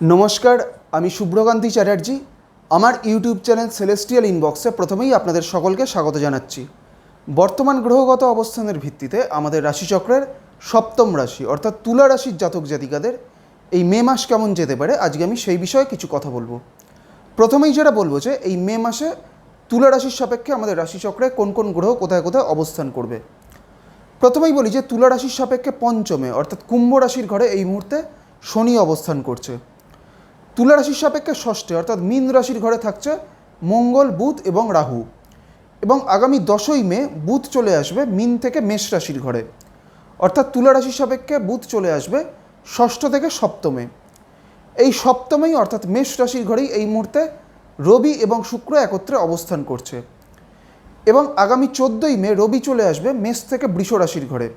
নমস্কার, আমি শুভ্রকান্তি চ্যাটার্জি। আমার ইউটিউব চ্যানেল সেলেস্টিয়াল ইনবক্সে প্রথমেই আপনাদের সকলকে স্বাগত জানাচ্ছি। বর্তমান গ্রহগত অবস্থানের ভিত্তিতে আমাদের রাশিচক্রের সপ্তম রাশি, অর্থাৎ তুলা রাশির জাতক জাতিকাদের এই মে মাস কেমন যেতে পারে, আজকে আমি সেই বিষয়ে কিছু কথা বলব। প্রথমেই যেটা বলব যে, এই মে মাসে তুলা রাশির সাপেক্ষে আমাদের রাশিচক্রে কোন কোন গ্রহ কোথায় কোথায় অবস্থান করবে। প্রথমেই বলি যে, তুলা রাশির সাপেক্ষে পঞ্চমে, অর্থাৎ কুম্ভ রাশির ঘরে এই মুহূর্তে শনি অবস্থান করছে। তুলা রাশির সাপেক্ষে ষষ্ঠে, অর্থাৎ মীন রাশির ঘরে থাকছে মঙ্গল, বুধ এবং রাহু। এবং আগামী দশই মে বুধ চলে আসবে মিন থেকে মেষ রাশির ঘরে। অর্থাৎ তুলা রাশির সাপেক্ষে বুধ চলে আসবে ষষ্ঠ থেকে সপ্তমে। এই সপ্তমেই, অর্থাৎ মেষ রাশির ঘরেই এই মুহূর্তে রবি এবং শুক্র একত্রে অবস্থান করছে। এবং আগামী চোদ্দোই মে রবি চলে আসবে মেষ থেকে বৃষ রাশির ঘরে।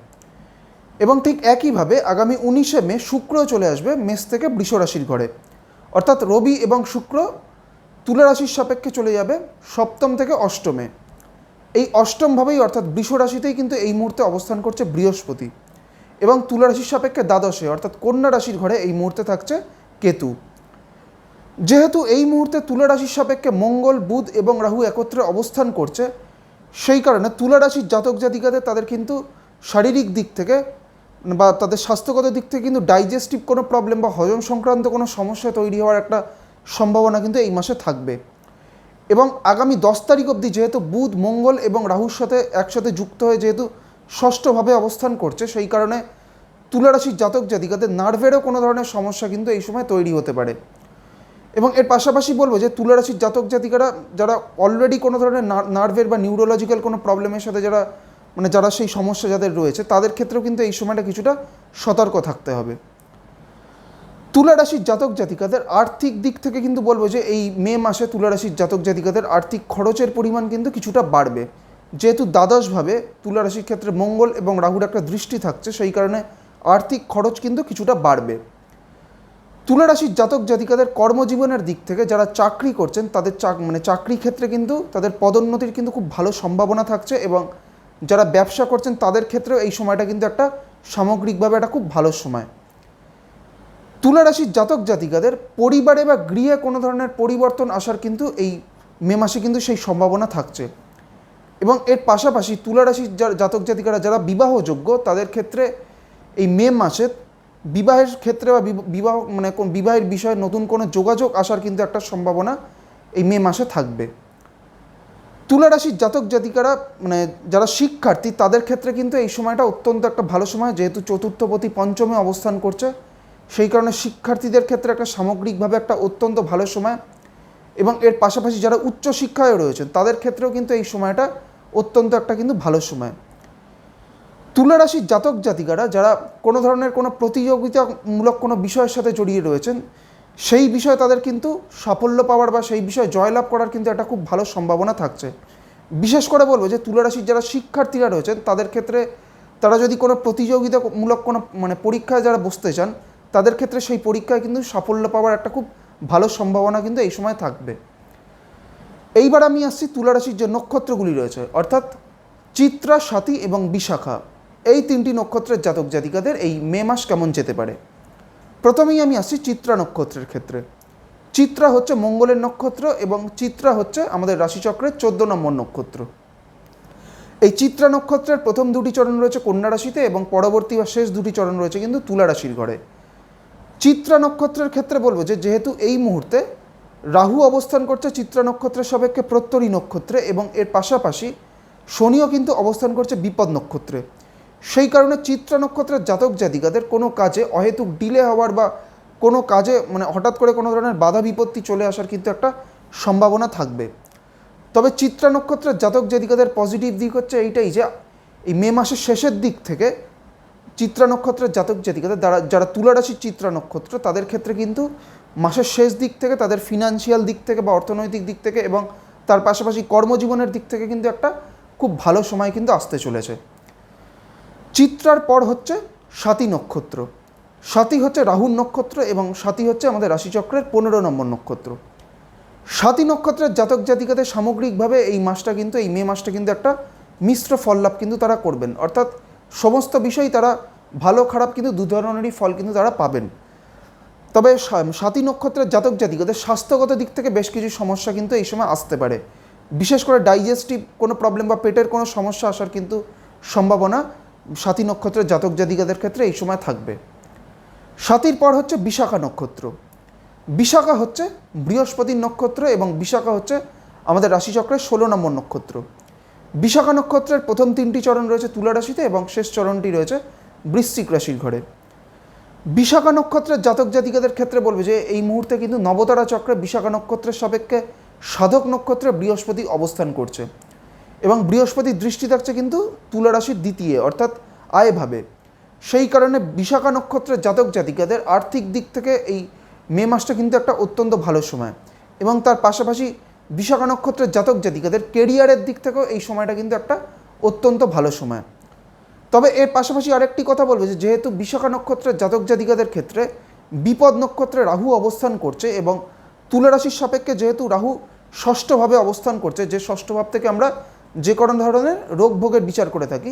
এবং ঠিক একইভাবে আগামী উনিশে মে শুক্র চলে আসবে মেষ থেকে বৃষ রাশির ঘরে। অর্থাৎ রবি এবং শুক্র তুলা রাশির সাপেক্ষে চলে যাবে সপ্তম থেকে অষ্টমে। এই অষ্টমভাবেই অর্থাৎ বৃষ রাশিতেই কিন্তু এই মুহূর্তে অবস্থান করছে বৃহস্পতি এবং তুলা রাশির সাপেক্ষে দ্বাদশে, অর্থাৎ কন্যা রাশির ঘরে এই মুহূর্তে থাকছে কেতু। যেহেতু এই মুহূর্তে তুলা রাশির সাপেক্ষে মঙ্গল, বুধ এবং রাহু একত্রে অবস্থান করছে, সেই কারণে তুলা রাশির জাতক জাতিকাদের তাদের কিন্তু শারীরিক দিক থেকে বা তাদের স্বাস্থ্যগত দিক থেকে কিন্তু ডাইজেস্টিভ কোনো প্রবলেম বা হজম সংক্রান্ত কোনো সমস্যা তৈরি হওয়ার একটা সম্ভাবনা কিন্তু এই মাসে থাকবে। এবং আগামী দশ তারিখ অবধি যেহেতু বুধ, মঙ্গল এবং রাহুর সাথে একসাথে যুক্ত হয়ে যেহেতু ষষ্ঠভাবে অবস্থান করছে, সেই কারণে তুলা রাশির জাতক জাতিকাদের নার্ভেরও কোনো ধরনের সমস্যা কিন্তু এই সময় তৈরি হতে পারে। এবং এর পাশাপাশি বলব যে তুলা রাশির জাতক জাতিকারা, যারা অলরেডি কোনো ধরনের নার্ভের বা নিউরোলজিক্যাল কোনো প্রবলেমের সাথে যারা মানে যারা সেই সমস্যা যাদের রয়েছে, তাদের ক্ষেত্রেও কিন্তু এই সময়টা কিছুটা সতর্ক থাকতে হবে। তুলা রাশির জাতক জাতিকাদের আর্থিক দিক থেকে কিন্তু বলব যে, এই মে মাসে তুলা রাশির জাতক জাতিকাদের আর্থিক খরচের পরিমাণ কিন্তু কিছুটা বাড়বে। যেহেতু দ্বাদশভাবে তুলা রাশির ক্ষেত্রে মঙ্গল এবং রাহুর একটা দৃষ্টি থাকছে, সেই কারণে আর্থিক খরচ কিন্তু কিছুটা বাড়বে। তুলা রাশির জাতক জাতিকাদের কর্মজীবনের দিক থেকে যারা চাকরি করছেন, তাদের চাক মানে চাকরি ক্ষেত্রে কিন্তু তাদের পদোন্নতির কিন্তু খুব ভালো সম্ভাবনা থাকছে এবং যারা ব্যবসা করছেন, তাদের ক্ষেত্রেও এই সময়টা কিন্তু একটা সামগ্রিকভাবে একটা খুব ভালো সময়। তুলা রাশির জাতক জাতিকাদের পরিবারে বা গৃহে কোনো ধরনের পরিবর্তন আসার কিন্তু এই মে মাসে কিন্তু সেই সম্ভাবনা থাকছে। এবং এর পাশাপাশি তুলা রাশির জাতক জাতিকারা যারা বিবাহযোগ্য, তাদের ক্ষেত্রে এই মে মাসে বিবাহের ক্ষেত্রে বা বিবাহ মানে কোন বিবাহের বিষয়ে নতুন কোনো যোগাযোগ আসার কিন্তু একটা সম্ভাবনা এই মে মাসে থাকবে। তুলা রাশির জাতক জাতিকারা মানে যারা শিক্ষার্থী, তাদের ক্ষেত্রে কিন্তু এই সময়টা অত্যন্ত একটা ভালো সময়, যেহেতু চতুর্থপতি পঞ্চমে অবস্থান করছে। সেই কারণে শিক্ষার্থীদের ক্ষেত্রে একটা সামগ্রিকভাবে একটা অত্যন্ত ভালো সময়। এবং এর পাশাপাশি যারা উচ্চ শিক্ষায় রয়েছেন, তাদের ক্ষেত্রেও কিন্তু এই সময়টা অত্যন্ত একটা কিন্তু ভালো সময়। তুলা রাশির জাতক জাতিকারা, যারা কোনো ধরনের কোনো প্রতিযোগিতামূলক কোনো বিষয়ের সাথে জড়িয়ে রয়েছেন সেই বিষয়ে তাদের কিন্তু সাফল্য পাওয়ার বা সেই বিষয়ে জয়লাভ করার কিন্তু একটা খুব ভালো সম্ভাবনা থাকছে। বিশেষ করে বলব যে তুলারাশির যারা শিক্ষার্থীরা রয়েছেন, তাদের ক্ষেত্রে তারা যদি কোনো প্রতিযোগিতামূলক কোনো মানে পরীক্ষায় যারা বসতে চান, তাদের ক্ষেত্রে সেই পরীক্ষায় কিন্তু সাফল্য পাওয়ার একটা খুব ভালো সম্ভাবনা কিন্তু এই সময় থাকবে। এইবার আমি আসছি তুলারাশির যে নক্ষত্রগুলি রয়েছে, অর্থাৎ চিত্রা, সাথী এবং বিশাখা। এই তিনটি নক্ষত্রের জাতক জাতিকাদের এই মে মাস কেমন যেতে পারে? প্রথমেই আমি আসছি চিত্রা নক্ষত্রের ক্ষেত্রে। চিত্রা হচ্ছে মঙ্গলের নক্ষত্র এবং চিত্রা হচ্ছে আমাদের রাশিচক্রের চোদ্দ নম্বর নক্ষত্র। এই চিত্রা নক্ষত্রের প্রথম দুটি চরণ রয়েছে কন্যা রাশিতে এবং পরবর্তী বা শেষ দুটি চরণ রয়েছে কিন্তু তুলা রাশির ঘরে। চিত্রা নক্ষত্রের ক্ষেত্রে বলব যে, যেহেতু এই মুহূর্তে রাহু অবস্থান করছে চিত্রা নক্ষত্রের সাপেক্ষে প্রত্যরী নক্ষত্রে এবং এর পাশাপাশি শনিও কিন্তু অবস্থান করছে বিপদ নক্ষত্রে। সেই কারণে চিত্রা নক্ষত্রের জাতক জাতিকাদের কোনো কাজে অহেতুক ডিলে হওয়ার বা কোনো কাজে মানে হঠাৎ করে কোনো ধরনের বাধা বিপত্তি চলে আসার কিন্তু একটা সম্ভাবনা থাকবে। তবে চিত্রা নক্ষত্রের জাতক জাতিকাদের পজিটিভ দিক হচ্ছে এইটাই যে, এই মে মাসের শেষের দিক থেকে চিত্রা নক্ষত্রের জাতক জাতিকাদের যারা যারা তুলা রাশির চিত্রা নক্ষত্র, তাদের ক্ষেত্রে কিন্তু মাসের শেষ দিক থেকে, তাদের ফিনান্সিয়াল দিক থেকে বা অর্থনৈতিক দিক থেকে এবং তার পাশাপাশি কর্মজীবনের দিক থেকে কিন্তু একটা খুব ভালো সময় কিন্তু আসতে চলেছে। চিত্রার পর হচ্ছে সাতী নক্ষত্র। সাতী হচ্ছে রাহুর নক্ষত্র এবং সাতী হচ্ছে আমাদের রাশিচক্রের পনেরো নম্বর নক্ষত্র। সাতী নক্ষত্রের জাতক জাতিকাদের সামগ্রিকভাবে এই মাসটা কিন্তু, এই মে মাসটা কিন্তু একটা মিশ্র ফল লাভ কিন্তু তারা করবেন। অর্থাৎ সমস্ত বিষয়ই তারা ভালো খারাপ কিন্তু দু ধরনেরই ফল কিন্তু তারা পাবেন। তবে সা- সাতী নক্ষত্রের জাতক জাতিকাদের স্বাস্থ্যগত দিক থেকে বেশ কিছু সমস্যা কিন্তু এই সময় আসতে পারে। বিশেষ করে ডাইজেস্টিভ কোনো প্রবলেম বা পেটের কোনো সমস্যা আসার কিন্তু সম্ভাবনা সাতী নক্ষত্রের জাতক জাতিকাদের ক্ষেত্রে এই সময় থাকবে। সাতির পর হচ্ছে বিশাখা নক্ষত্র। বিশাখা হচ্ছে বৃহস্পতির নক্ষত্র এবং বিশাখা হচ্ছে আমাদের রাশিচক্রের ষোলো নম্বর নক্ষত্র। বিশাখা নক্ষত্রের প্রথম তিনটি চরণ রয়েছে তুলা রাশিতে এবং শেষ চরণটি রয়েছে বৃশ্চিক রাশির ঘরে। বিশাখা নক্ষত্রের জাতক জাতিকাদের ক্ষেত্রে বলবে যে এই মুহূর্তে কিন্তু নবতারা চক্রে বিশাখা নক্ষত্রের সাপেক্ষে সাধক নক্ষত্রে বৃহস্পতি অবস্থান করছে। এবং বৃহস্পতির দৃষ্টি থাকছে কিন্তু তুলা রাশির দ্বিতীয়, অর্থাৎ আয়ভাবে সেই কারণে বিশাখা নক্ষত্রের জাতক জাতিকাদের আর্থিক দিক থেকে এই মে মাসটা কিন্তু একটা অত্যন্ত ভালো সময়। এবং তার পাশাপাশি বিশাখা নক্ষত্রের জাতক জাতিকাদের কেরিয়ারের দিক থেকেও এই সময়টা কিন্তু একটা অত্যন্ত ভালো সময়। তবে এর পাশাপাশি আরেকটি কথা বলব যে, যেহেতু বিশাখা নক্ষত্রের জাতক জাতিকাদের ক্ষেত্রে বিপদ নক্ষত্রে রাহু অবস্থান করছে এবং তুলা রাশির সাপেক্ষে যেহেতু রাহু ষষ্ঠভাবে অবস্থান করছে, যে ষষ্ঠ ভাব থেকে আমরা যে কোনো ধরনের রোগ ভোগের বিচার করে থাকি,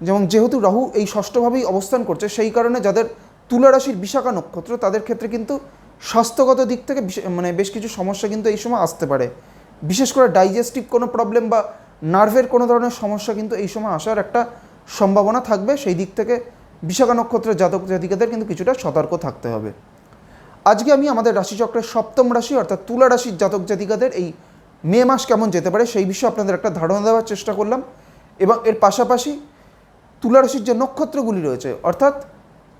যেমন যেহেতু রাহু এই ষষ্ঠভাবেই অবস্থান করছে, সেই কারণে যাদের তুলা রাশির বিশাখা নক্ষত্র, তাদের ক্ষেত্রে কিন্তু স্বাস্থ্যগত দিক থেকে মানে বেশ কিছু সমস্যা কিন্তু এই সময় আসতে পারে। বিশেষ করে ডাইজেস্টিভ কোনো প্রবলেম বা নার্ভের কোনো ধরনের সমস্যা কিন্তু এই সময় আসার একটা সম্ভাবনা থাকবে, সেই দিক থেকে বিশাখা নক্ষত্রের জাতক জাতিকাদের কিন্তু কিছুটা সতর্ক থাকতে হবে। আজকে আমি আমাদের রাশিচক্রের সপ্তম রাশি অর্থাৎ তুলা রাশির জাতক জাতিকাদের এই মে মাস কেমন যেতে পারে সেই বিষয়ে আপনাদের একটা ধারণা দেওয়ার চেষ্টা করলাম এবং এর পাশাপাশি তুলা রাশির যে নক্ষত্রগুলি রয়েছে, অর্থাৎ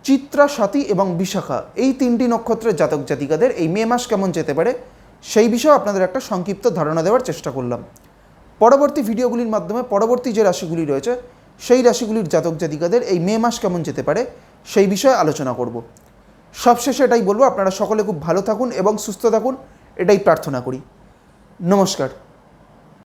চিত্রা, সাথী এবং বিশাখা, এই তিনটি নক্ষত্রের জাতক জাতিকাদের এই মে মাস কেমন যেতে পারে সেই বিষয়ে আপনাদের একটা সংক্ষিপ্ত ধারণা দেওয়ার চেষ্টা করলাম। পরবর্তী ভিডিওগুলির মাধ্যমে পরবর্তী যে রাশিগুলি রয়েছে, সেই রাশিগুলির জাতক জাতিকাদের এই মে মাস কেমন যেতে পারে সেই বিষয়ে আলোচনা করব। সবশেষে এটাই বলব, আপনারা সকলে খুব ভালো থাকুন এবং সুস্থ থাকুন, এটাই প্রার্থনা করি। নমস্কার।